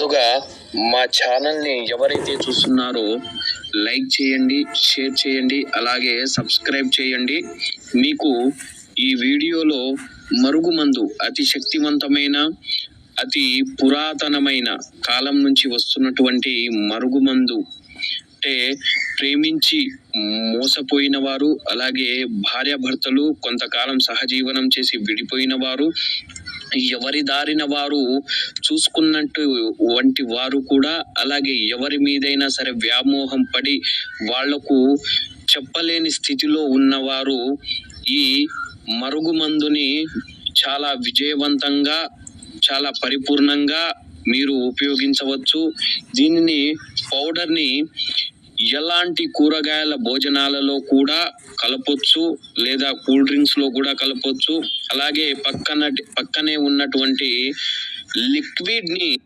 ముందుగా మా ఛానల్ని ఎవరైతే చూస్తున్నారో లైక్ చేయండి షేర్ చేయండి అలాగే సబ్స్క్రైబ్ చేయండి. మీకు ఈ వీడియోలో మరుగుమందు అతి శక్తివంతమైన అతి పురాతనమైన కాలం నుంచి వస్తున్నటువంటి మరుగుమందు అంటే ప్రేమించి మోసపోయిన వారు అలాగే భార్యాభర్తలు కొంతకాలం సహజీవనం చేసి విడిపోయిన వారు ఎవరి దారిన వారు చూసుకున్నట్టు వంటి వారు కూడా అలాగే ఎవరి మీదైనా సరే వ్యామోహం పడి వాళ్ళకు చెప్పలేని స్థితిలో ఉన్నవారు ఈ మరుగుమందుని చాలా విజయవంతంగా చాలా పరిపూర్ణంగా మీరు ఉపయోగించవచ్చు. దీనిని పౌడర్ని ఎలాంటి కూరగాయల భోజనాలలో కూడా కలపొచ్చు లేదా కూల్ డ్రింక్స్లో కూడా కలపొచ్చు. అలాగే పక్కన పక్కనే ఉన్నటువంటి లిక్విడ్ని